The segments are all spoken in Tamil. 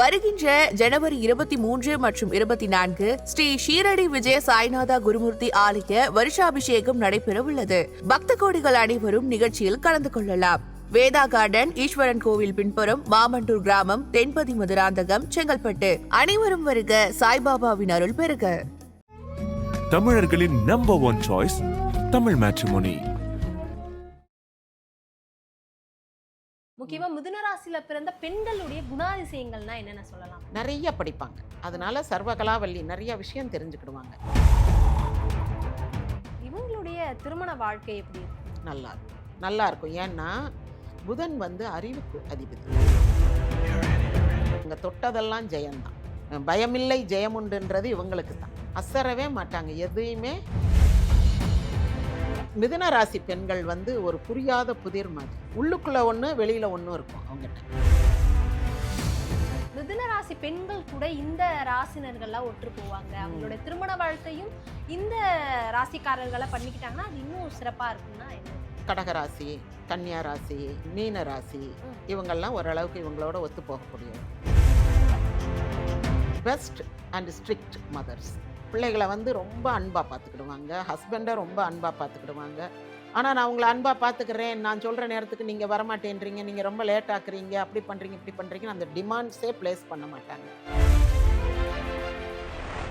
வருகின்ற ஜனவரி இருபத்தி மூன்று மற்றும் இருபத்தி நான்கு ஸ்ரீ ஷீரடி விஜய சாய்நாதா குருமூர்த்தி ஆலய வருஷாபிஷேகம் நடைபெறவுள்ளது. பக்த கோடிகள் அனைவரும் நிகழ்ச்சியில் கலந்து கொள்ளலாம். வேதா கார்டன் ஈஸ்வரன் கோவில் பின்புறம் மாமண்டூர் கிராமம் தென்பதி மதுராந்தகம் செங்கல்பட்டு. அனைவரும் வருக சாய்பாபாவின் அருள் பெறுக. தமிழர்களின் number one choice Tamil matrimony முக்கியமா மிதுன ராசியில பிறந்த பெண்களுடைய குணாதிசயங்கள்னா என்னென்ன சொல்லலாம்? நிறைய படிப்பாங்க. அதனால சர்வகலாவல்லி நிறைய விஷயம் தெரிஞ்சுக்கிடுவாங்க. இவங்களுடைய திருமண வாழ்க்கை எப்படி நல்லா இருக்கும் நல்லா இருக்கும். ஏன்னா புதன் வந்து அறிவுக்கு அதிபதி. இங்க தொட்டதெல்லாம் ஜெயம்தான் பயமில்லை ஜெயமுண்டுன்றது இவங்களுக்கு தான் அசரவே மாட்டாங்க. எதையுமே மிதுன ராசி பெண்கள் வந்து ஒரு புரியாத புதிர் மாதிரி. உள்ளுக்குள்ள ஒன்று வெளியில ஒன்றும் இருக்கும் அவங்ககிட்ட. மிதுன ராசி பெண்கள் கூட இந்த ராசினர்கள்லாம் ஒற்று போவாங்க. அவங்களோட திருமண வாழ்க்கையும் இந்த ராசிக்காரர்களை பண்ணிக்கிட்டாங்கன்னா அது இன்னும் சிறப்பா இருக்கும்னா என்ன? கடகராசி கன்னியா ராசி மீன ராசி. இவங்கெல்லாம் ஓரளவுக்கு இவங்களோட ஒத்து போகக்கூடிய பெஸ்ட் அண்ட் ஸ்ட்ரிக்ட் மதர்ஸ் பிள்ளைகளை வந்து ரொம்ப அன்பாக பார்த்துக்கிடுவாங்க. ஹஸ்பண்டை ரொம்ப அன்பாக பார்த்துக்கிடுவாங்க. ஆனால் நான் உங்களை அன்பாக பார்த்துக்கிறேன். நான் சொல்கிற நேரத்துக்கு நீங்கள் வரமாட்டேன்றீங்க. நீங்கள் ரொம்ப லேட் ஆக்குறீங்க. அப்படி பண்ணுறீங்க இப்படி பண்ணுறீங்கன்னு அந்த டிமாண்ட்ஸே ப்ளேஸ் பண்ண மாட்டாங்க.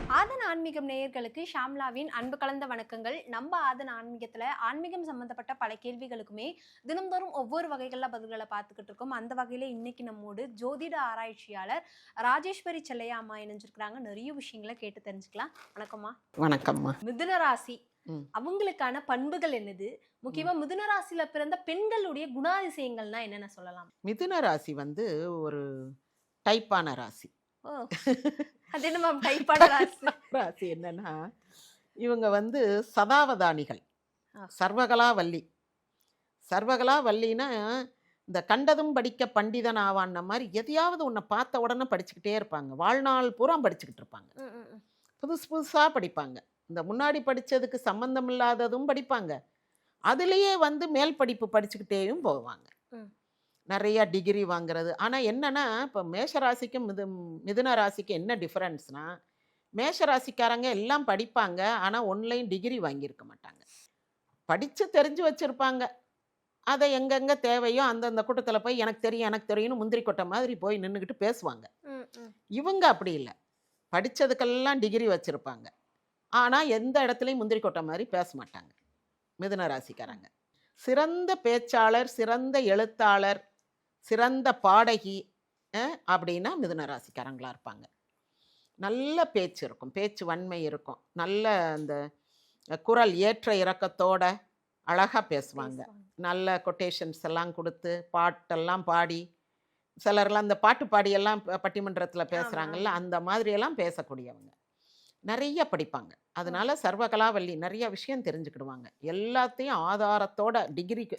ஆதன் ஆன்மீகம் நேயர்களுக்கு ஷாம்லாவின் அன்பு கலந்த வணக்கங்கள். நம்ம ஆதன் ஆன்மீகத்துல ஆன்மீகம் சம்பந்தப்பட்ட பல கேள்விகளுக்குமே தினம்தோறும் ஒவ்வொரு வகைகள்ல பதில்களை பார்த்துக்கிட்டு இருக்கோம். அந்த வகையில இன்னைக்கு நம்மோடு ஜோதிட ஆராய்ச்சியாளர் ராஜேஸ்வரி செல்லையா அம்மா இணைஞ்சிருக்கிறாங்க. நிறைய விஷயங்களை கேட்டு தெரிஞ்சுக்கலாம். வணக்கம்மா. வணக்கம்மா. மிதுன ராசி. அவங்களுக்கான பண்புகள் என்னது? முக்கியமா மிதுன ராசியில பிறந்த பெண்களுடைய குணாதிசயங்கள்னா என்னென்ன சொல்லலாம்? மிதுன ராசி வந்து ஒரு டைப்பான ராசி. அது என்ன டைப்பான ராசி. என்னன்னா இவங்க வந்து சதாவதானிகள். சர்வகலா வள்ளி சர்வகலா வள்ளினா இந்த கண்டதும் படிக்க பண்டிதன் ஆவான்ன மாதிரி எதையாவது ஒன்றை பார்த்த உடனே படிச்சுக்கிட்டே இருப்பாங்க. வாழ்நாள் பூரா படிச்சுக்கிட்டு இருப்பாங்க. புதுசு புதுசாக படிப்பாங்க. இந்த முன்னாடி படித்ததுக்கு சம்பந்தம் இல்லாததும் படிப்பாங்க. அதுலேயே வந்து மேல் படிப்பு படிச்சுக்கிட்டேயும் போவாங்க. நிறைய டிகிரி வாங்குறது. ஆனால் என்னன்னா இப்போ மேஷராசிக்கும் மிது மிதுன ராசிக்கு என்ன டிஃப்ரென்ஸ்னா மேஷ ராசிக்காரங்க எல்லாம் படிப்பாங்க. ஆனால் ஒன்லைன் டிகிரி வாங்கியிருக்க மாட்டாங்க. படித்து தெரிஞ்சு வச்சுருப்பாங்க. அதை எங்கெங்கே தேவையோ அந்தந்த கூட்டத்தில் போய் எனக்கு தெரியும் எனக்கு தெரியும்னு முந்திரி கொட்டை மாதிரி போய் நின்றுக்கிட்டு பேசுவாங்க. இவங்க அப்படி இல்லை. படித்ததுக்கெல்லாம் டிகிரி வச்சுருப்பாங்க. ஆனால் எந்த இடத்துலையும் முந்திரி கொட்டை மாதிரி பேச மாட்டாங்க. மிதுன ராசிக்காரங்க. சிறந்த பேச்சாளர் சிறந்த எழுத்தாளர் சிறந்த பாடகி அப்படின்னா மிதுன ராசிக்காரங்களா இருப்பாங்க. நல்ல பேச்சு இருக்கும். பேச்சு வன்மை இருக்கும். நல்ல அந்த குரல் ஏற்ற இறக்கத்தோட அழகாக பேசுவாங்க. நல்ல கொட்டேஷன்ஸ் எல்லாம் கொடுத்து பாட்டெல்லாம் பாடி சிலர்லாம் அந்த பாட்டு பாடியெல்லாம் பட்டிமன்றத்தில் பேசுகிறாங்கல்ல. அந்த மாதிரியெல்லாம் பேசக்கூடியவங்க. நிறைய படிப்பாங்க. அதனால சர்வகலாவல்லி நிறைய விஷயம் தெரிஞ்சுக்கிடுவாங்க. எல்லாத்தையும் ஆதாரத்தோட டிகிரிக்கு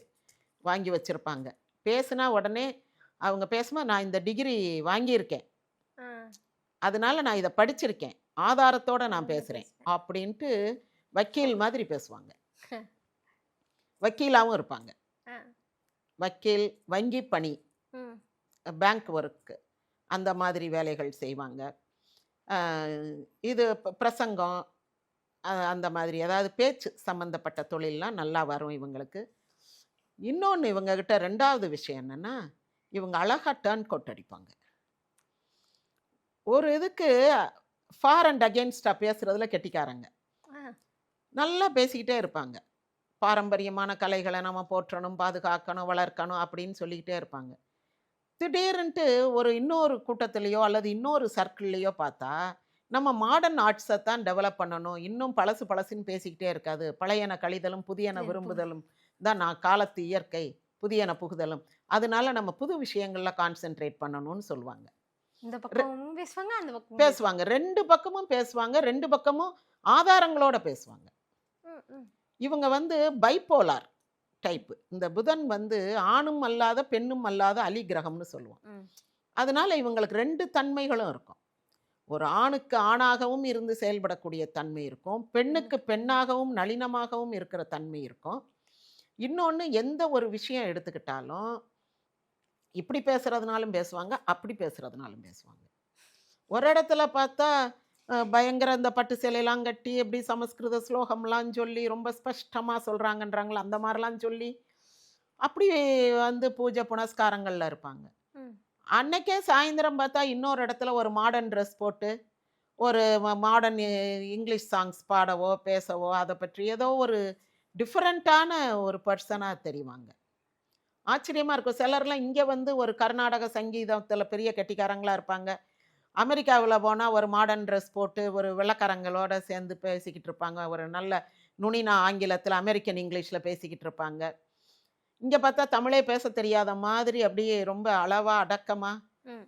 வாங்கி வச்சுருப்பாங்க. பேசுனா உடனே அவங்க பேசும்போது நான் இந்த டிகிரி வாங்கியிருக்கேன். அதனால நான் இதை படிச்சிருக்கேன். ஆதாரத்தோட நான் பேசுகிறேன். அப்படின்ட்டு வக்கீல் மாதிரி பேசுவாங்க. வக்கீலாகவும் இருப்பாங்க. வக்கீல் வங்கி பணி. பேங்க் ஒர்க்கு அந்த மாதிரி வேலைகள் செய்வாங்க. இது பிரசங்கம் அந்த மாதிரி. அதாவது பேச்சு சம்மந்தப்பட்ட தொழிலெலாம் நல்லா வரும் இவங்களுக்கு. இன்னொன்று இவங்ககிட்ட ரெண்டாவது விஷயம் என்னென்னா இவங்க அழகாக டேர்ன் கோட் அடிப்பாங்க. ஒரு இதுக்கு ஃபார் அண்ட் அகேன்ஸ்டாக பேசுகிறதுல கெட்டிக்காரங்க. நல்லா பேசிக்கிட்டே இருப்பாங்க. பாரம்பரியமான கலைகளை நம்ம போற்றணும் பாதுகாக்கணும் வளர்க்கணும் அப்படின்னு சொல்லிக்கிட்டே இருப்பாங்க. திடீர்னுட்டு ஒரு இன்னொரு கூட்டத்திலேயோ அல்லது இன்னொரு சர்க்கிள்லேயோ பார்த்தா நம்ம மாடர்ன் ஆர்ட்ஸை தான் டெவலப் பண்ணணும். இன்னும் பழசு பழசுன்னு பேசிக்கிட்டே இருக்காது. பழையன கழிதலும் புதியன விரும்புதலும். தான் நான் காலத்து இயற்கை புதியன புகுதலும். அதனால நம்ம புது விஷயங்களில் கான்சென்ட்ரேட் பண்ணணும்னு சொல்லுவாங்க இந்த பக்கமும் பேசுவாங்க அந்த பக்கம் பேசுவாங்க. ரெண்டு பக்கமும் பேசுவாங்க ரெண்டு பக்கமும் ஆதாரங்களோட பேசுவாங்க. இவங்க வந்து பைப்போலார் டைப்பு இந்த புதன் வந்து ஆணும் அல்லாத பெண்ணும் அல்லாத அலி கிரகம்னு சொல்லுவோம். அதனால இவங்களுக்கு ரெண்டு தன்மைகளும் இருக்கும். ஒரு ஆணுக்கு ஆணாகவும் இருந்து செயல்படக்கூடிய தன்மை இருக்கும். பெண்ணுக்கு பெண்ணாகவும் நளினமாகவும் இருக்கிற தன்மை இருக்கும். இன்னொன்று எந்த ஒரு விஷயம் எடுத்துக்கிட்டாலும் இப்படி பேசுறதுனாலும் பேசுவாங்க அப்படி பேசுறதுனாலும் பேசுவாங்க ஒரு இடத்துல பார்த்தா பயங்கர இந்த பட்டு சேலையெல்லாம் கட்டி எப்படி சமஸ்கிருத ஸ்லோகம்லாம் சொல்லி ரொம்ப ஸ்பஷ்டமாக சொல்கிறாங்கன்றாங்களோ அந்த மாதிரிலாம் சொல்லி அப்படி வந்து பூஜை புனஸ்காரங்களில் இருப்பாங்க. அன்னைக்கே சாயந்தரம் பார்த்தா இன்னொரு இடத்துல ஒரு மாடர்ன் ட்ரெஸ் போட்டு ஒரு மாடர்ன் இங்கிலீஷ் சாங்ஸ் பாடவோ பேசவோ அதை பற்றி ஏதோ ஒரு டிஃப்ரெண்ட்டான ஒரு பர்சனாக தெரிவாங்க. ஆச்சரியமாக இருக்கும். சிலர்லாம் இங்கே வந்து ஒரு கர்நாடக சங்கீதத்தில் பெரிய கெட்டிக்காரங்களா இருப்பாங்க. அமெரிக்காவில் போனால் ஒரு மாடர்ன் ட்ரெஸ் போட்டு ஒரு வெள்ளக்காரங்களோட சேர்ந்து பேசிக்கிட்டு இருப்பாங்க. ஒரு நல்ல நுனினா ஆங்கிலத்தில் அமெரிக்கன் இங்கிலீஷில் பேசிக்கிட்டு இருப்பாங்க. இங்கே பார்த்தா தமிழே பேச தெரியாத மாதிரி அப்படியே ரொம்ப அளவாக அடக்கமாக.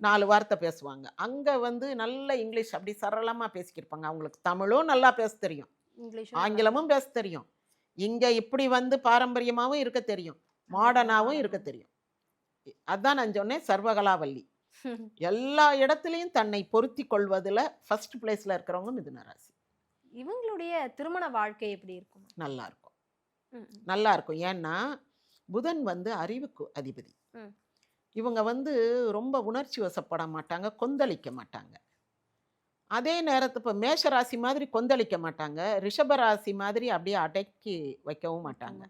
நாலு வார்த்தை பேசுவாங்க. அங்கே வந்து நல்ல இங்கிலீஷ் அப்படி சரளமாக பேசிக்கிட்டு இருப்பாங்க. அவங்களுக்கு தமிழும் நல்லா பேச தெரியும். ஆங்கிலமும் பேச தெரியும். இங்கே இப்படி வந்து பாரம்பரியமாகவும் இருக்க தெரியும். மாடர்னாகவும் இருக்க தெரியும். அதான் நான் சொன்னேன் சர்வகலாவல்லி. எல்லா இடத்துலையும் தன்னை பொருத்தி கொள்வதில் ஃபர்ஸ்ட் பிளேஸில் இருக்கிறவங்க மிதுன ராசி. இவங்களுடைய திருமண வாழ்க்கை எப்படி இருக்கும்? நல்லா இருக்கும். நல்லா இருக்கும். ஏன்னா புதன் வந்து அறிவுக்கு அதிபதி. இவங்க வந்து ரொம்ப உணர்ச்சி வசப்பட மாட்டாங்க கொந்தளிக்க மாட்டாங்க. அதே நேரத்து இப்போ மேஷராசி மாதிரி கொந்தளிக்க மாட்டாங்க. ரிஷபராசி மாதிரி அப்படியே அடக்கி வைக்கவும் மாட்டாங்க.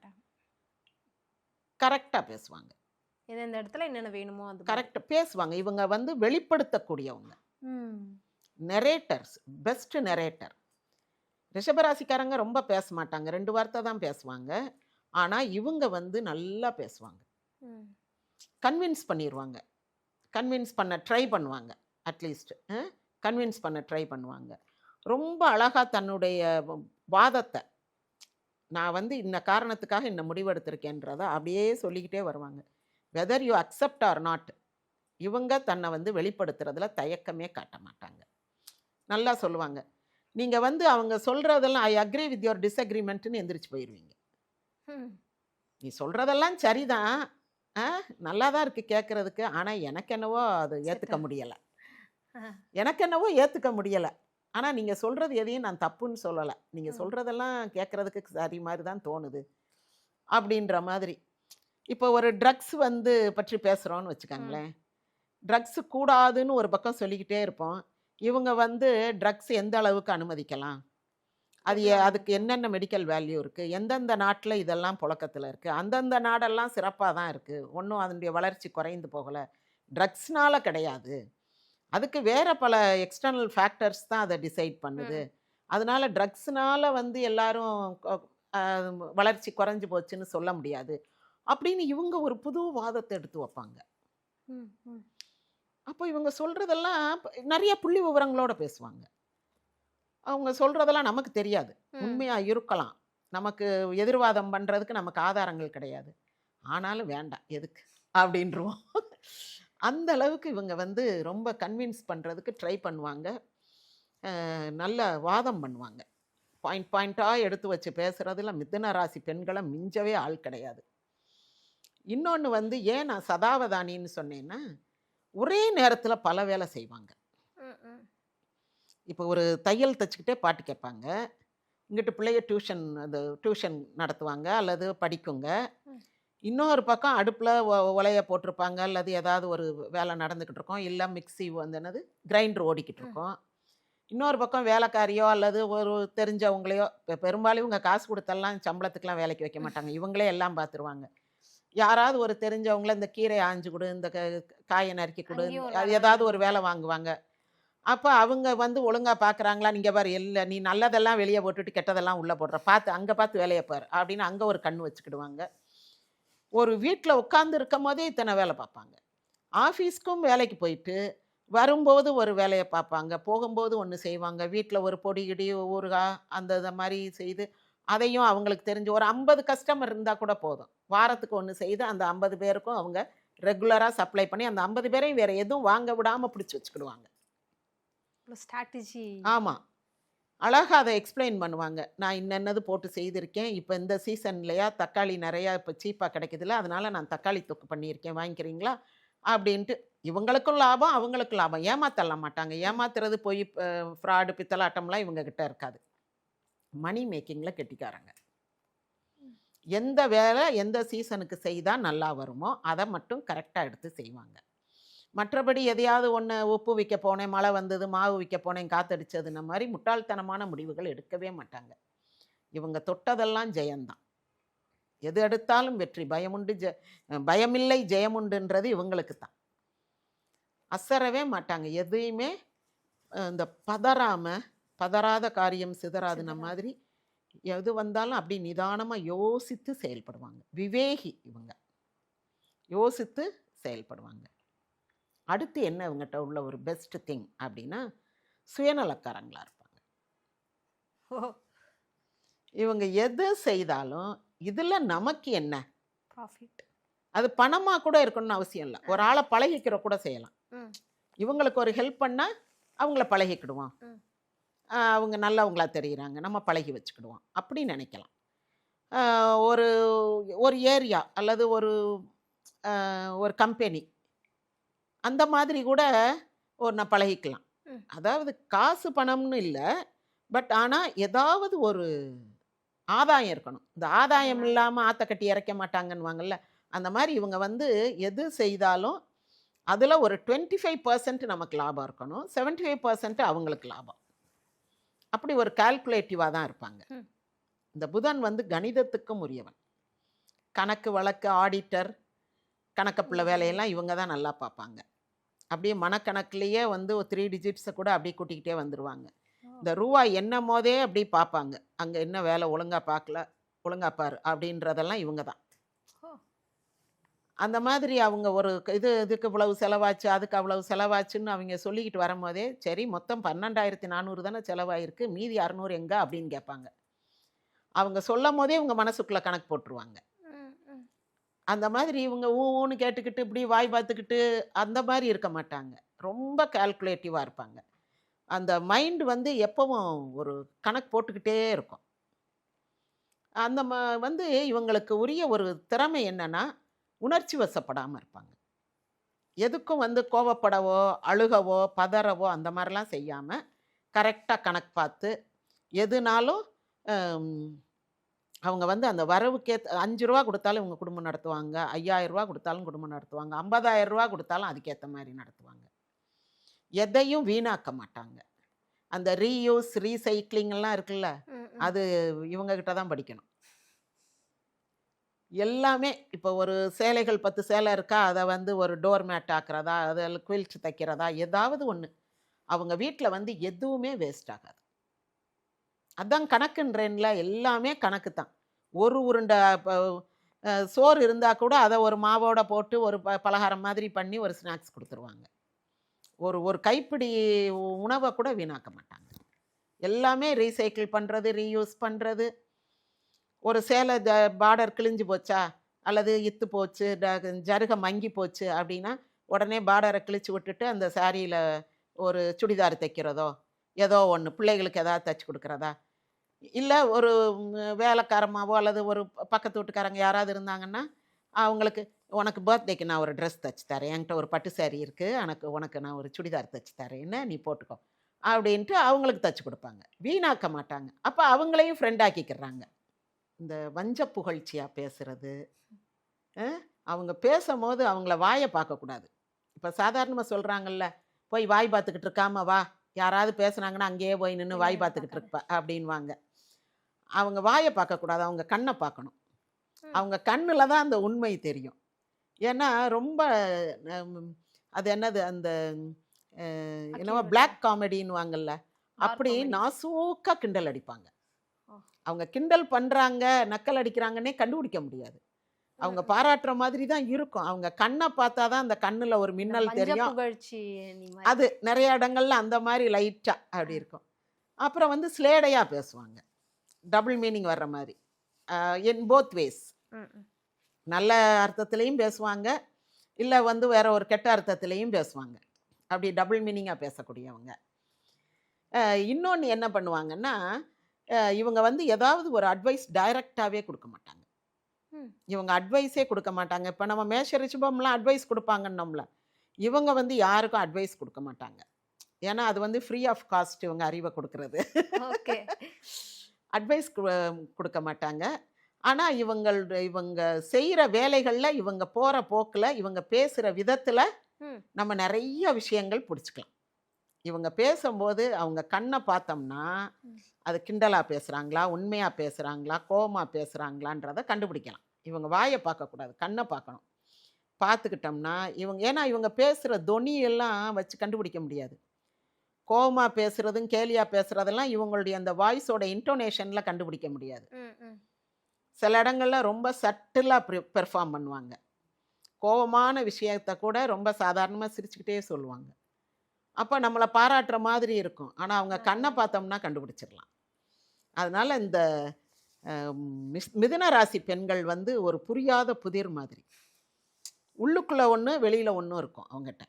கரெக்டாக பேசுவாங்க. எந்தெந்த இடத்துல என்னென்ன வேணுமோ அது. கரெக்டாக பேசுவாங்க. இவங்க வந்து வெளிப்படுத்தக்கூடியவங்க. Narrators best narrator. ரிஷபராசிக்காரங்க ரொம்ப பேச மாட்டாங்க. ரெண்டு வார்த்தை தான் பேசுவாங்க. ஆனால் இவங்க வந்து நல்லா பேசுவாங்க. கன்வின்ஸ் பண்ணிடுவாங்க கன்வின்ஸ் பண்ண ட்ரை பண்ணுவாங்க. அட்லீஸ்ட் கன்வின்ஸ் பண்ண ட்ரை பண்ணுவாங்க. ரொம்ப அழகாக தன்னுடைய வாதத்தை நான் வந்து இந்த காரணத்துக்காக இந்த முடிவெடுத்திருக்கேன்றதை அப்படியே சொல்லிக்கிட்டே வருவாங்க. Whether you accept or not இவங்க தன்னை வந்து வெளிப்படுத்துறதுல தயக்கமே காட்ட மாட்டாங்க. நல்லா சொல்லுவாங்க. நீங்கள் வந்து அவங்க சொல்கிறதெல்லாம் ஐ அக்ரி வித் யுவர் டிஸ்அக்ரிமெண்ட்னு எந்திரிச்சு போயிடுவீங்க. நீ சொல்கிறதெல்லாம் சரிதான். நல்லா தான் இருக்குது கேட்குறதுக்கு ஆனால் எனக்கு என்னவோ அது ஏற்றுக்க முடியலை. எனக்கு என்னவோ ஏற்றுக்க முடியலை. ஆனால் நீங்கள் சொல்கிறது எதையும் நான் தப்புன்னு சொல்லலை. நீங்கள். சொல்கிறதெல்லாம் கேட்குறதுக்கு சரி மாதிரி தான் தோணுது. அப்படின்ற மாதிரி. இப்போ ஒரு ட்ரக்ஸ் வந்து பற்றி பேசுகிறோன்னு வச்சுக்கோங்களேன். ட்ரக்ஸ் கூடாதுன்னு ஒரு பக்கம் சொல்லிக்கிட்டே இருப்போம். இவங்க வந்து ட்ரக்ஸ் எந்த அளவுக்கு அனுமதிக்கலாம்? அது? அதுக்கு என்னென்ன மெடிக்கல் வேல்யூ இருக்குது எந்தெந்த நாட்டில் இதெல்லாம் புழக்கத்தில் இருக்குது அந்தந்த நாடெல்லாம் சிறப்பாக தான் இருக்குது ஒன்றும் அதனுடைய வளர்ச்சி குறைந்து போகலை. ட்ரக்ஸ்னால கிடையாது. அதுக்கு வேற பல எக்ஸ்டர்னல் ஃபேக்டர்ஸ் தான் அதை டிசைட் பண்ணுது. அதனால ட்ரக்ஸ்னால வந்து எல்லாரும் வளர்ச்சி குறைஞ்சு போச்சுன்னு சொல்ல முடியாது. அப்படின்னு இவங்க ஒரு புது வாதத்தை எடுத்து வைப்பாங்க. அப்போ இவங்க சொல்கிறதெல்லாம் நிறைய புள்ளி விவரங்களோட பேசுவாங்க. அவங்க சொல்கிறதெல்லாம் நமக்கு தெரியாது. உண்மையாக இருக்கலாம். நமக்கு எதிர்வாதம் பண்ணுறதுக்கு நமக்கு ஆதாரங்கள் கிடையாது. ஆனாலும் வேண்டாம் எதுக்கு? அப்படின்றோம் அந்த அளவுக்கு இவங்க வந்து ரொம்ப கன்வின்ஸ் பண்ணுறதுக்கு ட்ரை பண்ணுவாங்க. நல்ல வாதம் பண்ணுவாங்க. பாயிண்ட் பாயிண்ட்டாக எடுத்து வச்சு பேசுகிறதுல மிதுன ராசி பெண்களை மிஞ்சவே ஆள் கிடையாது. இன்னொன்று வந்து ஏன் நான் சதாவதானின்னு சொன்னேன்னா ஒரே நேரத்தில் பல வேலை செய்வாங்க. இப்போ ஒரு தையல் தைச்சிக்கிட்டே பாட்டு கேட்பாங்க. இங்கிட்டு பிள்ளைய டியூஷன் அது டியூஷன் நடத்துவாங்க அல்லது படிக்குங்க. இன்னொரு பக்கம் அடுப்பில் உலைய போட்டிருப்பாங்க அல்லது ஏதாவது ஒரு வேலை நடந்துக்கிட்டு இருக்கோம் இல்லை மிக்ஸி வந்து என்னது கிரைண்டர் ஓடிக்கிட்டு. இருக்கோம் இன்னொரு பக்கம் வேலைக்காரியோ அல்லது ஒரு தெரிஞ்சவங்களையோ இப்போ பெரும்பாலும் இவங்க காசு கொடுத்தெல்லாம் சம்பளத்துக்கெலாம் வேலைக்கு வைக்க மாட்டாங்க. இவங்களே எல்லாம் பார்த்துருவாங்க யாராவது ஒரு தெரிஞ்சவங்கள இந்த கீரை ஆஞ்சு கொடு இந்த க- காயை நறுக்கி கொடு ஏதாவது ஒரு. வேலை வாங்குவாங்க. அப்போ அவங்க வந்து ஒழுங்காக பார்க்குறாங்களா நீங்கள் பாரு இல்லை நீ நல்லதெல்லாம் வெளியே போட்டுட்டு கெட்டதெல்லாம் உள்ளே போடுற பார்த்து அங்கே பார்த்து வேலையை பாரு அப்படின்னு அங்கே ஒரு கண் வச்சுக்கிடுவாங்க. ஒரு வீட்டில் உட்காந்து இருக்கும் போதே இத்தனை வேலை பார்ப்பாங்க. ஆஃபீஸ்க்கும் வேலைக்கு போயிட்டு வரும்போது ஒரு வேலையை பார்ப்பாங்க. போகும்போது ஒன்று செய்வாங்க. வீட்டில் ஒரு பொடி கிடி ஊறுகாய் அந்த இதை மாதிரி செய்து அதையும் அவங்களுக்கு தெரிஞ்சு ஒரு ஐம்பது கஸ்டமர் இருந்தால் கூட போதும். வாரத்துக்கு ஒன்று செய்து அந்த ஐம்பது பேருக்கும் அவங்க ரெகுலராக சப்ளை பண்ணி அந்த ஐம்பது பேரையும் வேறு எதுவும் வாங்க விடாமல் பிடிச்சி வச்சுக்கிடுவாங்க. ஸ்ட்ராட்டஜி ஆமாம் அழகாக அதை எக்ஸ்பிளைன் பண்ணுவாங்க. நான் இன்னென்னது போட்டு செய்திருக்கேன். இப்போ இந்த சீசன்லையா தக்காளி நிறையா இப்போ சீப்பாக கிடைக்குதுல்ல அதனால நான் தக்காளி தொக்கு பண்ணியிருக்கேன். வாங்கிக்கிறீங்களா? அப்படின்ட்டு இவங்களுக்கும் லாபம் அவங்களுக்கும் லாபம். ஏமாத்தள்ள மாட்டாங்க. ஏமாத்துறது போய் ஃப்ராடு பித்தலாட்டம்லாம் இவங்க கிட்ட இருக்காது. மணி மேக்கிங்கில் கெட்டிக்காரங்க. எந்த வேலை எந்த சீசனுக்கு செய்தால் நல்லா வருமோ அதை மட்டும் கரெக்டாக எடுத்து செய்வாங்க. மற்றபடி எதையாவது ஒன்று உப்பு விற்க போனேன் மழை வந்தது மாவு விற்க போனேன் காத்தடிச்சதுன்ன மாதிரி முட்டாள்தனமான முடிவுகள் எடுக்கவே மாட்டாங்க. இவங்க தொட்டதெல்லாம் ஜெயம்தான் எது எடுத்தாலும் வெற்றி பயமுண்டு ஜெ பயமில்லை ஜெயமுண்டுன்றது இவங்களுக்கு தான். அசரவே மாட்டாங்க. எதையுமே இந்த பதறாம பதறாத காரியம் சிதறாதுன சிதறாது. மாதிரி எது வந்தாலும் அப்படி நிதானமாக யோசித்து செயல்படுவாங்க. விவேகி இவங்க. யோசித்து செயல்படுவாங்க. அடுத்து என்ன இவங்ககிட்ட உள்ள ஒரு பெஸ்ட் திங் அப்படின்னா சுயநலக்காரங்களா இருப்பாங்க. ஓ. இவங்க எது செய்தாலும் இதில் நமக்கு என்ன? ப்ராஃபிட் அது பணமாக கூட இருக்கணும்னு அவசியம் இல்லை. ஒரு ஆளை பழகிக்கிற கூட செய்யலாம். இவங்களுக்கு ஒரு ஹெல்ப் பண்ணால் அவங்கள பழகிக்கிடுவோம் அவங்க நல்லவங்களா தெரியுறாங்க. நம்ம பழகி வச்சுக்கிடுவோம். அப்படி நினைக்கலாம். ஒரு ஒரு ஏரியா அல்லது ஒரு ஒரு கம்பெனி அந்த மாதிரி கூட ஒரு நான் பழகிக்கலாம். அதாவது காசு பணம்னு இல்லை. பட் ஆனால் ஏதாவது ஒரு ஆதாயம் இருக்கணும். இந்த ஆதாயம். இல்லாமல் ஆத்த கட்டி இறக்க மாட்டாங்கன்னுவாங்கல்ல. அந்த மாதிரி இவங்க வந்து எது செய்தாலும் அதில் ஒரு டுவெண்ட்டி ஃபைவ் பர்சன்ட் நமக்கு லாபம் இருக்கணும். செவன்ட்டி ஃபைவ் பர்சன்ட் அவங்களுக்கு லாபம். அப்படி ஒரு கால்குலேட்டிவாக தான் இருப்பாங்க. இந்த புதன் வந்து கணிதத்துக்கும் உரியவன். கணக்கு வழக்கு ஆடிட்டர் கணக்கப்புள்ள. வேலையெல்லாம் இவங்க தான் நல்லா பார்ப்பாங்க. அப்படியே மனக்கணக்குலேயே வந்து ஒரு த்ரீ டிஜிட்ஸை கூட அப்படியே கூட்டிக்கிட்டே வந்துடுவாங்க இந்த ரூபாய் எண்ணும் போதே அப்படி பார்ப்பாங்க. அங்கே என்ன வேலை ஒழுங்காக பார்க்கல ஒழுங்கா பாரு அப்படின்றதெல்லாம் இவங்க தான். அந்த மாதிரி அவங்க ஒரு இது இதுக்கு இவ்வளவு செலவாச்சு அதுக்கு அவ்வளவு செலவாச்சுன்னு அவங்க சொல்லிக்கிட்டு வரும்போதே சரி மொத்தம் பன்னெண்டாயிரத்தி நானூறு தானே செலவாயிருக்கு மீதி அறநூறு எங்க அப்படின்னு கேட்பாங்க. அவங்க சொல்லும் போதே இவங்க மனசுக்குள்ளே கணக்கு போட்டுருவாங்க. அந்த மாதிரி இவங்க ஊன்னு கேட்டுக்கிட்டு இப்படி வாய் பார்த்துக்கிட்டு அந்த மாதிரி இருக்க மாட்டாங்க. ரொம்ப கால்குலேட்டிவாக இருப்பாங்க. அந்த மைண்ட் வந்து எப்பவும் ஒரு கணக்கு போட்டுக்கிட்டே இருக்கும். அந்த ம வந்து இவங்களுக்கு உரிய ஒரு திறமை என்னென்னா உணர்ச்சி வசப்படாமல் இருப்பாங்க. எதுக்கும் வந்து கோவப்படவோ அழுகவோ பதறவோ அந்த மாதிரிலாம் செய்யாமல் கரெக்டாக கணக்கு பார்த்து எதுனாலும் அவங்க வந்து அந்த வரவுக்கே அஞ்சு ரூபா கொடுத்தாலும் இவங்க குடும்பம் நடத்துவாங்க. ஐயாயிரம் ரூபா கொடுத்தாலும் குடும்பம் நடத்துவாங்க. ஐம்பதாயிரம் ரூபா கொடுத்தாலும் அதுக்கேற்ற மாதிரி நடத்துவாங்க. எதையும் வீணாக்க மாட்டாங்க. அந்த ரீயூஸ் ரீசைக்ளிங் எல்லாம் இருக்குல்ல. அது இவங்க கிட்ட தான் படிக்கணும். எல்லாமே இப்போ ஒரு சேலைகள் பத்து சேலை இருக்கா அதை வந்து ஒரு டோர் மேட் ஆக்குறதா அதில் குயில்ஸ் தைக்கிறதா ஏதாவது ஒன்று அவங்க வீட்டில் வந்து எதுவுமே வேஸ்ட் ஆகாது. அதான் கணக்குன்றேன்ல எல்லாமே கணக்கு தான் ஒரு உருண்டை சோறு இருந்தால் கூட அதை ஒரு மாவோட போட்டு ஒரு ப பலகாரம் மாதிரி பண்ணி ஒரு ஸ்நாக்ஸ் கொடுத்துருவாங்க. ஒரு ஒரு கைப்பிடி உணவை கூட வீணாக்க மாட்டாங்க. எல்லாமே ரீசைக்கிள் பண்ணுறது ரீயூஸ் பண்ணுறது ஒரு சேலை ஜ பார்டர் கிழிஞ்சு போச்சா அல்லது இத்து போச்சு ட- ஜருக மங்கி போச்சு அப்படின்னா உடனே பார்டரை கிழிச்சு விட்டுட்டு அந்த சாரியில் ஒரு சுடிதார் தைக்கிறதோ ஏதோ ஒன்று பிள்ளைகளுக்கு ஏதாவது தைச்சி கொடுக்குறதா? இல்லை ஒரு வேலைக்காரமாவோ அல்லது ஒரு பக்கத்து வீட்டுக்காரங்க யாராவது இருந்தாங்கன்னா அவங்களுக்கு உனக்கு பர்த்டேக்கு நான் ஒரு ட்ரெஸ் தைச்சி தரேன். என்கிட்ட ஒரு பட்டு saree இருக்குது எனக்கு உனக்கு நான் ஒரு சுடிதார் தைச்சி தரேன் நீ போட்டுக்கோ. அப்படின்ட்டு அவங்களுக்கு தைச்சி கொடுப்பாங்க. வீணாக்க மாட்டாங்க. அப்போ அவங்களையும் ஃப்ரெண்ட் ஆக்கிக்கிறாங்க. இந்த வஞ்ச புகழ்ச்சியாக பேசுகிறது அவங்க பேசும்போது அவங்கள வாயை பார்க்கக்கூடாது. இப்போ சாதாரணமாக சொல்கிறாங்கல்ல போய் வாய் பார்த்துக்கிட்டு இருக்காம வா யாராவது பேசுனாங்கன்னா அங்கேயே போய் நின்று வாய் பார்த்துக்கிட்டு பார்க்காத. இருப்ப அப்படின்வாங்க அவங்க வாயை பார்க்கக்கூடாது அவங்க கண்ணை பார்க்கணும். அவங்க கண்ணில் தான் அந்த உண்மை தெரியும் ஏன்னா ரொம்ப அது என்னது அந்த என்னவோ? பிளாக் காமெடின்னுவாங்கல்ல அப்படி comedy. நாசூக்கா கிண்டல் அடிப்பாங்க. அவங்க கிண்டல் பண்றாங்க நக்கல் அடிக்கிறாங்கன்னே கண்டுபிடிக்க முடியாது அவங்க. பாராட்டுற மாதிரி தான் இருக்கும். அவங்க கண்ணை பார்த்தா தான் அந்த கண்ணுல ஒரு மின்னல் தெரியும். அது நிறைய இடங்கள்ல அந்த மாதிரி லைட்டா அப்படி இருக்கும். அப்புறம் வந்து ஸ்லேடையா பேசுவாங்க. டபுள் மீனிங் வர்ற மாதிரி. In both ways. நல்ல அர்த்தத்துலேயும் பேசுவாங்க. இல்லை வந்து வேற ஒரு கெட்ட அர்த்தத்துலேயும் பேசுவாங்க. அப்படி டபுள் மீனிங்காக பேசக்கூடியவங்க. இன்னொன்று என்ன பண்ணுவாங்கன்னா இவங்க வந்து ஏதாவது ஒரு அட்வைஸ் டைரக்டாகவே கொடுக்க மாட்டாங்க. இவங்க அட்வைஸே கொடுக்க மாட்டாங்க. இப்போ நம்ம மேஷ ரிஷபம்லாம் அட்வைஸ் கொடுப்பாங்கன்னோம்ல இவங்க வந்து யாருக்கும் அட்வைஸ் கொடுக்க மாட்டாங்க. ஏன்னா அது வந்து ஃப்ரீ ஆஃப் காஸ்ட் இவங்க அறிவை கொடுக்கறது. அட்வைஸ் கொடுக்க மாட்டாங்க. ஆனால் இவங்கள் இவங்க செய்கிற வேலைகளில் இவங்க போகிற போக்கில் இவங்க பேசுகிற விதத்தில். நம்ம நிறைய விஷயங்கள் பிடிச்சிக்கலாம். இவங்க பேசும்போது அவங்க கண்ணை பார்த்தோம்னா. அது கிண்டலாக பேசுகிறாங்களா உண்மையாக பேசுகிறாங்களா கோவமாக பேசுகிறாங்களான்றதை கண்டுபிடிக்கலாம். இவங்க வாயை பார்க்கக்கூடாது கண்ணை பார்க்கணும். பார்த்துக்கிட்டோம்னா இவங்க ஏன்னா இவங்க பேசுகிற தொனி எல்லாம் வச்சு கண்டுபிடிக்க முடியாது. கோவமாக பேசுகிறதும் கேலியாக பேசுகிறதெல்லாம் இவங்களுடைய அந்த வாய்ஸோட இன்டோனேஷனில் கண்டுபிடிக்க முடியாது. சில இடங்கள்ல ரொம்ப சட்டிலாக பெர்ஃபார்ம் பண்ணுவாங்க. கோவமான விஷயத்த கூட ரொம்ப சாதாரணமாக சிரிச்சுக்கிட்டே சொல்லுவாங்க. அப்போ நம்மளை பாராட்டுற மாதிரி இருக்கும். ஆனால் அவங்க கண்ணை பார்த்தோம்னா கண்டுபிடிச்சிடலாம். அதனால் இந்த மிஸ்- மிதுன ராசி பெண்கள் வந்து ஒரு புரியாத புதிர் மாதிரி. உள்ளுக்குள்ளே ஒன்று வெளியில் ஒன்றும் இருக்கும் அவங்ககிட்ட.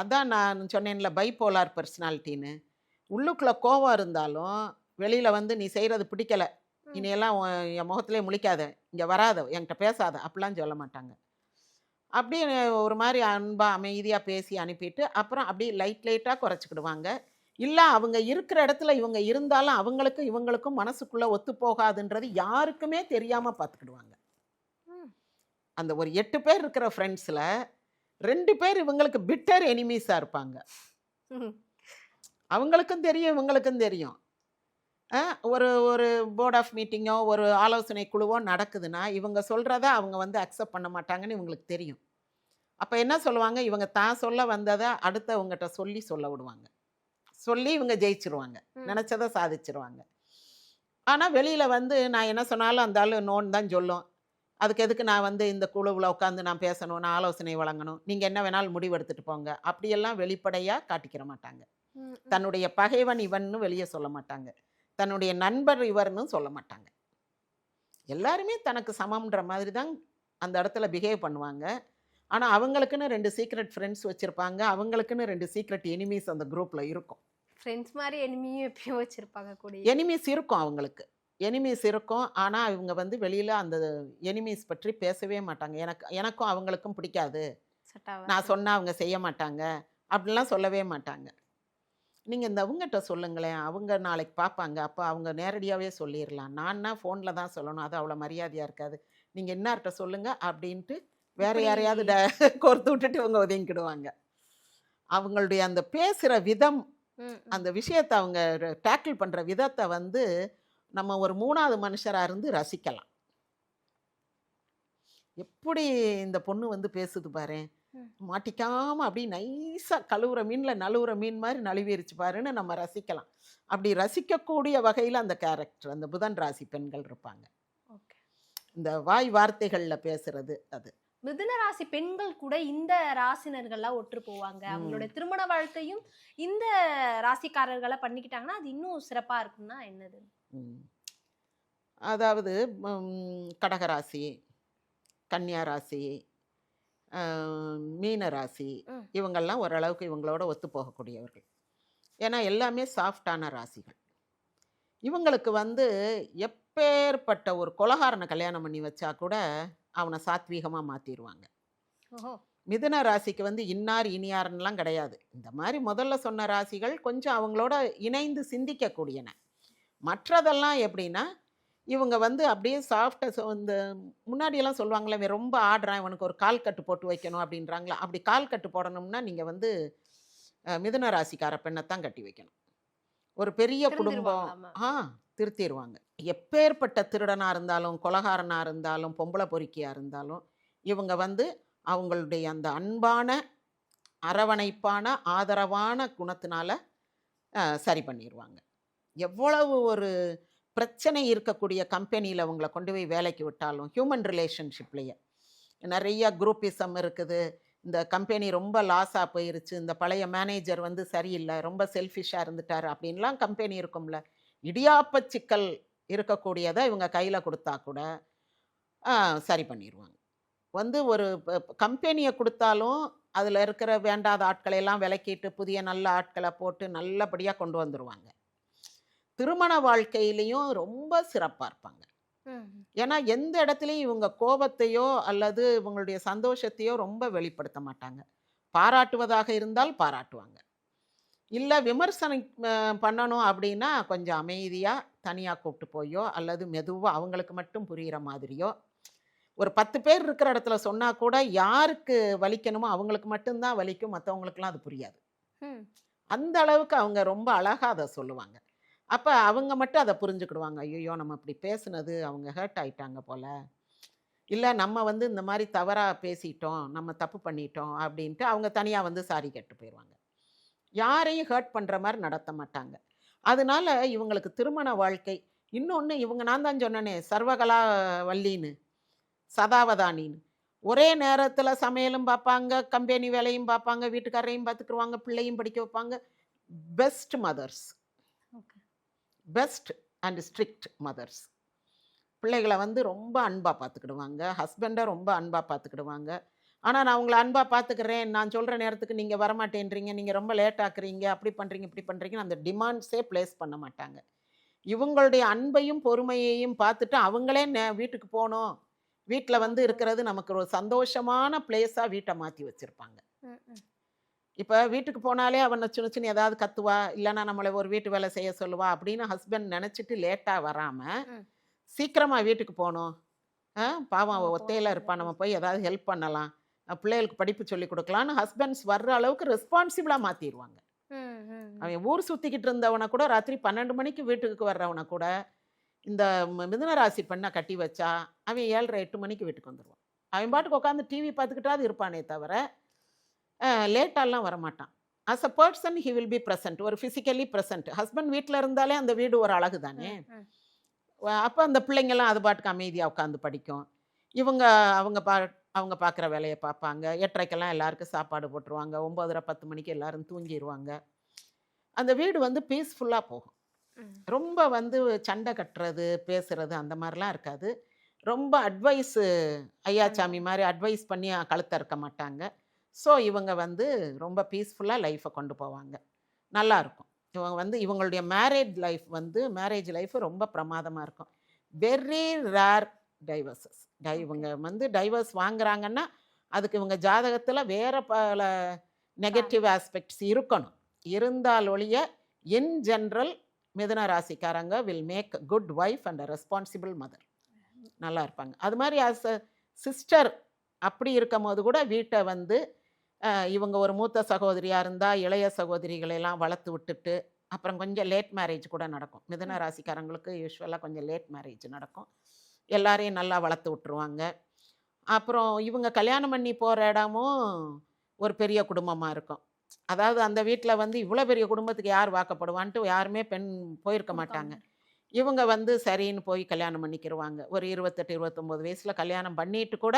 அதான் நான் சொன்னேன்ல பைபோலார் பர்சனாலிட்டின்னு உள்ளுக்குள்ளே கோவம் இருந்தாலும் வெளியில் வந்து நீ செய்கிறது பிடிக்கல. இனியெல்லாம் என் முகத்திலே முழிக்காத. இங்கே வராத. என்கிட்ட பேசாத. அப்படிலாம் சொல்ல மாட்டாங்க. அப்படியே ஒரு மாதிரி அன்பாக அமைதியாக பேசி அனுப்பிட்டு அப்புறம் அப்படியே லைட் லைட்டாக குறைச்சிக்கிடுவாங்க இல்லை அவங்க இருக்கிற இடத்துல இவங்க இருந்தாலும் அவங்களுக்கும் இவங்களுக்கும் மனசுக்குள்ளே ஒத்து போகாதுன்றது யாருக்குமே தெரியாமல் பார்த்துக்கிடுவாங்க. அந்த ஒரு எட்டு பேர் இருக்கிற ஃப்ரெண்ட்ஸில் ரெண்டு பேர் இவங்களுக்கு பிட்டர் எனிமீஸாக இருப்பாங்க. அவங்களுக்கும் தெரியும் இவங்களுக்கும் தெரியும் ஒரு ஒரு போர்ட் ஆஃப் மீட்டிங்கோ ஒரு ஆலோசனை குழுவோ நடக்குதுன்னா இவங்க சொல்கிறத அவங்க வந்து அக்செப்ட் பண்ண மாட்டாங்கன்னு இவங்களுக்கு தெரியும். அப்போ என்ன சொல்லுவாங்க? இவங்க தான் சொல்ல வந்ததை அடுத்தவங்ககிட்ட சொல்லி சொல்ல விடுவாங்க. சொல்லி இவங்க ஜெயிச்சிருவாங்க. நினச்சதை சாதிச்சிருவாங்க. ஆனால் வெளியில் வந்து நான் என்ன சொன்னாலும் அந்த ஆள் நோன்னு தான் சொல்லும். அதுக்கு எதுக்கு நான் வந்து இந்த குழுவில் உட்காந்து நான் பேசணும் நான் ஆலோசனை வழங்கணும் நீங்கள் என்ன வேணாலும் முடிவு எடுத்துகிட்டு போங்க. அப்படியெல்லாம் வெளிப்படையாக காட்டிக்கிற மாட்டாங்க. தன்னுடைய பகைவன் இவன்னு வெளியே சொல்ல மாட்டாங்க. தன்னுடைய நண்பர் இவர்னு சொல்ல மாட்டாங்க. எல்லாருமே தனக்கு சமம்ன்ற மாதிரி தான் அந்த இடத்துல பிஹேவ் பண்ணுவாங்க. ஆனால் அவங்களுக்குன்னு ரெண்டு சீக்ரெட் ஃப்ரெண்ட்ஸ் வச்சுருப்பாங்க. அவங்களுக்குன்னு ரெண்டு சீக்ரெட் எனிமீஸ் அந்த குரூப்பில் இருக்கும். ஃப்ரெண்ட்ஸ் மாதிரி எனிமியும் எப்பயும் வச்சிருப்பாங்க கூட எனிமீஸ் இருக்கும் அவங்களுக்கு. எனிமீஸ் இருக்கும். ஆனால் இவங்க வந்து வெளியில் அந்த எனிமீஸ் பற்றி பேசவே மாட்டாங்க. எனக்கு எனக்கும் அவங்களுக்கும் பிடிக்காது. நான் சொன்னால் அவங்க செய்ய மாட்டாங்க. அப்படிலாம் சொல்லவே மாட்டாங்க. நீங்கள் இந்த அவங்ககிட்ட சொல்லுங்களேன். அவங்க நாளைக்கு பார்ப்பாங்க அப்போ அவங்க நேரடியாகவே சொல்லிடலாம் நான்னா ஃபோனில் தான் சொல்லணும். அது அவ்வளோ மரியாதையாக இருக்காது. நீங்கள் இன்னார்கிட்ட சொல்லுங்கள் அப்படின்ட்டு வேற யாரையாவது ட கோர்த்து விட்டுட்டு இவங்க ஒதுங்கிடுவாங்க. அவங்களுடைய அந்த பேசுகிற விதம் அந்த விஷயத்தை அவங்க டேக்கிள் பண்ணுற விதத்தை வந்து நம்ம ஒரு மூணாவது மனுஷராக இருந்து ரசிக்கலாம். எப்படி இந்த பொண்ணு வந்து பேசுது பாரு ம். மாட்டிக்காம அப்படி நைஸாக கழுவுற மீனில் நழுவுற மீன் மாதிரி நழுவிருச்சு பாருன்னு நம்ம ரசிக்கலாம் அப்படி ரசிக்கக்கூடிய வகையில் அந்த கேரக்டர் அந்த புதன் ராசி பெண்கள் இருப்பாங்க ஓகே இந்த வாய் வார்த்தைகளில் பேசுறது அது மிதுன ராசி பெண்கள் கூட இந்த ராசினர்கள்லாம் ஒற்று போவாங்க. அவங்களோட திருமண வாழ்க்கையும் இந்த ராசிக்காரர்களை பண்ணிக்கிட்டாங்கன்னா அது இன்னும் சிறப்பா இருக்கும்னா என்னது. அதாவது கடகராசி கன்னியா ராசி மீன ராசி. இவங்கெல்லாம் ஓரளவுக்கு இவங்களோட ஒத்து போகக்கூடியவர்கள். ஏன்னா எல்லாமே சாஃப்டான ராசிகள். இவங்களுக்கு வந்து எப்பேற்பட்ட ஒரு கொலகாரனை கல்யாணம் பண்ணி வச்சா கூட அவனை சாத்வீகமாக மாற்றிடுவாங்க மிதுன ராசிக்கு வந்து இன்னார் இனியார்னுலாம் கிடையாது. இந்த மாதிரி முதல்ல சொன்ன ராசிகள் கொஞ்சம் அவங்களோட இணைந்து சிந்திக்கக்கூடியன. மற்றதெல்லாம் எப்படின்னா இவங்க வந்து அப்படியே சாஃப்டாக இந்த முன்னாடியெல்லாம் சொல்லுவாங்களே இவன் ரொம்ப ஆடுறான் இவனுக்கு ஒரு கால் கட்டு போட்டு வைக்கணும் அப்படின்றாங்களா? அப்படி கால் கட்டு போடணும்னா நீங்கள் வந்து மிதுன ராசிக்கார பெண்ணை தான் கட்டி வைக்கணும். ஒரு பெரிய குடும்பம்? ஆ திருத்திடுவாங்க எப்பேற்பட்ட திருடனாக இருந்தாலும் கொலகாரனாக இருந்தாலும் பொம்பளை பொறுக்கியாக இருந்தாலும் இவங்க வந்து அவங்களுடைய அந்த அன்பான அரவணைப்பான ஆதரவான குணத்தினால சரி பண்ணிடுவாங்க எவ்வளவு ஒரு பிரச்சனை இருக்கக்கூடிய கம்பெனியில் அவங்கள கொண்டு போய் வேலைக்கு விட்டாலும் ஹியூமன் ரிலேஷன்ஷிப்லேயே நிறைய குரூப்பிசம் இருக்குது. இந்த கம்பெனி ரொம்ப லாஸாக போயிருச்சு. இந்த பழைய மேனேஜர் வந்து சரியில்லை. ரொம்ப செல்ஃபிஷாக இருந்துட்டார் அப்படின்லாம் கம்பெனி இருக்கும்ல. இடியாப்ப சிக்கல் இருக்கக்கூடியதை இவங்க கையில் கொடுத்தா கூட சரி பண்ணிடுவாங்க வந்து ஒரு கம்பெனியை கொடுத்தாலும் அதில் இருக்கிற வேண்டாத ஆட்களை எல்லாம் விலக்கிட்டு புதிய நல்ல ஆட்களை போட்டு நல்லபடியாக கொண்டு வந்துடுவாங்க திருமண வாழ்க்கையிலையும் ரொம்ப சிறப்பாக இருப்பாங்க. ஏன்னா எந்த இடத்துலையும் இவங்க கோபத்தையோ அல்லது இவங்களுடைய சந்தோஷத்தையோ ரொம்ப வெளிப்படுத்த மாட்டாங்க. பாராட்டுவதாக இருந்தால் பாராட்டுவாங்க. இல்லை விமர்சனம் பண்ணணும் அப்படின்னா கொஞ்சம் அமைதியாக தனியாக கூப்பிட்டு போயோ அல்லது மெதுவாக அவங்களுக்கு மட்டும் புரிகிற மாதிரியோ. ஒரு பத்து பேர் இருக்கிற இடத்துல சொன்னா கூட யாருக்கு வலிக்கணுமோ அவங்களுக்கு மட்டும்தான் வலிக்கும் மற்றவங்களுக்குலாம் அது புரியாது. அந்த அளவுக்கு அவங்க ரொம்ப அழகாக அதை சொல்லுவாங்க. அப்போ அவங்க மட்டும் அதை புரிஞ்சுக்கிடுவாங்க. ஐயோ நம்ம இப்படி பேசுனது அவங்க ஹர்ட் ஆயிட்டாங்க போல். இல்லை நம்ம வந்து இந்த மாதிரி தவறாக பேசிட்டோம் நம்ம தப்பு பண்ணிட்டோம் அப்படின்ட்டு அவங்க தனியாக வந்து சாரி கேட்டு போயிடுவாங்க யாரையும் ஹர்ட் பண்ணுற மாதிரி நடத்த மாட்டாங்க. அதனால இவங்களுக்கு திருமண வாழ்க்கை இன்னொன்று இவங்க நான் தான் சொன்னனே சர்வகலா வல்லின்னு சதாவதானின்னு. ஒரே நேரத்தில் சமையலும் பார்ப்பாங்க கம்பெனி வேலையும் பார்ப்பாங்க வீட்டுக்காரரையும் பார்த்துக்குருவாங்க பிள்ளையும் படிக்க வைப்பாங்க. Best mothers. Best and strict mothers. பிள்ளைகளை வந்து ரொம்ப அன்பாக பார்த்துக்கிடுவாங்க. ஹஸ்பண்டை ரொம்ப அன்பாக பார்த்துக்கிடுவாங்க. ஆனால் நான் உங்களை அன்பாக பார்த்துக்கிறேன். நான் சொல்கிற நேரத்துக்கு நீங்கள் வரமாட்டேன்றீங்க. நீங்கள் ரொம்ப லேட் ஆக்குறீங்க. அப்படி பண்ணுறீங்க இப்படி பண்ணுறீங்கன்னு அந்த டிமாண்ட்ஸே ப்ளேஸ் பண்ண மாட்டாங்க. இவங்களுடைய அன்பையும் பொறுமையையும் பார்த்துட்டு அவங்களே நே- வீட்டுக்கு போகணும். வீட்டில் வந்து இருக்கிறது நமக்கு ஒரு சந்தோஷமான பிளேஸாக வீட்டை மாற்றி வச்சுருப்பாங்க. இப்போ வீட்டுக்கு போனாலே அவனை சின்ன சின்ன ஏதாவது கத்துவா இல்லைன்னா நம்மளை ஒரு வீட்டு வேலை செய்ய சொல்லுவா அப்படின்னு ஹஸ்பண்ட் நினச்சிட்டு லேட்டாக வராமல். சீக்கிரமாக வீட்டுக்கு போகணும். ஆ, பாவம் அவள் ஒத்தையில் போகணும். இருப்பா நம்ம போய் ஏதாவது ஹெல்ப் பண்ணலாம். பிள்ளைகளுக்கு படிப்பு சொல்லி கொடுக்கலான்னு ஹஸ்பண்ட்ஸ் வர்ற அளவுக்கு ரெஸ்பான்சிபிளாக மாற்றிடுவாங்க அவன் ஊர் சுற்றிக்கிட்டு இருந்தவனை கூட ராத்திரி பன்னெண்டு மணிக்கு வீட்டுக்கு வர்றவனை கூட இந்த ம- மிதுன ராசி பெண்ணை கட்டி வச்சா அவன் ஏழரை எட்டு மணிக்கு வீட்டுக்கு வந்துடுவான் அவன் பாட்டுக்கு உட்காந்து டிவி பார்த்துக்கிட்டாது இருப்பானே தவிர லேட்டாலாம் வரமாட்டான். As a person he will be present. ஒரு ஃபிசிக்கலி present. ஹஸ்பண்ட் வீட்டில் இருந்தாலே அந்த வீடு ஒரு அழகு தானே. அப்போ அந்த பிள்ளைங்கெல்லாம் அது பாட்டுக்கு அமைதியாக உட்காந்து படிக்கும். இவங்க அவங்க பா அவங்க பார்க்குற வேலையை பார்ப்பாங்க எட்டரைக்கெல்லாம் எல்லாருக்கும் சாப்பாடு போட்டுருவாங்க. ஒம்பதரை பத்து மணிக்கு எல்லாரும் தூங்கிடுவாங்க அந்த வீடு வந்து பீஸ்ஃபுல்லாக போகும். ரொம்ப வந்து சண்டை கட்டுறது பேசுறது அந்த மாதிரிலாம் இருக்காது. ரொம்ப அட்வைஸு ஐயாச்சாமி மாதிரி அட்வைஸ் பண்ணி கழுத்த இருக்க மாட்டாங்க. ஸோ இவங்க வந்து ரொம்ப பீஸ்ஃபுல்லாக லைஃப்பை கொண்டு போவாங்க. நல்லா இருக்கும். இவங்க வந்து இவங்களுடைய மேரேஜ் லைஃப் வந்து மேரேஜ் லைஃப் ரொம்ப பிரமாதமாக இருக்கும். Very rare divorces. டை இவங்க வந்து டைவர்ஸ் வாங்குறாங்கன்னா அதுக்கு இவங்க ஜாதகத்தில் வேற பல நெகட்டிவ் ஆஸ்பெக்ட்ஸ். இருக்கணும். இருந்தால் ஒழிய இன் ஜென்ரல் மிதுன ராசிக்காரங்க will make good wife and responsible mother. நல்லா இருப்பாங்க. அது மாதிரி ஆஸ் அ சிஸ்டர் அப்படி இருக்கும் போது கூட வீட்டை வந்து இவங்க ஒரு மூத்த சகோதரியாக இருந்தால் இளைய சகோதரிகளை எல்லாம் வளர்த்து விட்டுட்டு அப்புறம் கொஞ்சம் லேட் மேரேஜ் கூட நடக்கும். மிதுன ராசிக்காரங்களுக்கு யூஸ்வலாக கொஞ்சம் லேட் மேரேஜ் நடக்கும். எல்லாரையும் நல்லா வளர்த்து விட்டுருவாங்க. அப்புறம் இவங்க கல்யாணம் பண்ணி போகிற இடமும் ஒரு பெரிய குடும்பமாக இருக்கும். அதாவது அந்த வீட்டில் வந்து இவ்வளோ பெரிய குடும்பத்துக்கு யார் வாக்கப்படுவான்ட்டு யாருமே பெண் போயிருக்க மாட்டாங்க. இவங்க வந்து சரின்னு போய் கல்யாணம் பண்ணிக்கிருவாங்க. ஒரு இருபத்தெட்டு இருபத்தொம்போது வயசில் கல்யாணம் பண்ணிட்டு கூட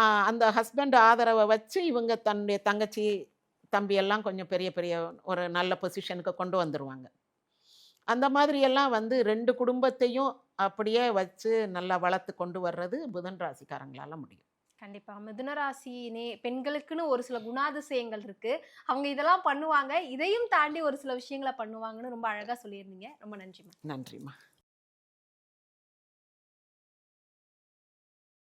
அந்த ஹஸ்பண்ட் ஆதரவை வச்சு இவங்க தன்னுடைய தங்கச்சி தம்பி எல்லாம் கொஞ்சம் பெரிய பெரிய ஒரு நல்ல பொசிஷனுக்கு கொண்டு வந்துருவாங்க. அந்த மாதிரி எல்லாம் வந்து ரெண்டு குடும்பத்தையும் அப்படியே வச்சு நல்லா வளர்த்து கொண்டு வர்றது புதன் ராசிக்காரங்களால முடியும். கண்டிப்பா. மிதுன ராசி நே பெண்களுக்குன்னு ஒரு சில குணாதிசயங்கள் இருக்கு. அவங்க இதெல்லாம் பண்ணுவாங்க. இதையும் தாண்டி ஒரு சில விஷயங்களை பண்ணுவாங்கன்னு ரொம்ப அழகா சொல்லியிருந்தீங்க. ரொம்ப நன்றிமா நன்றிம்மா.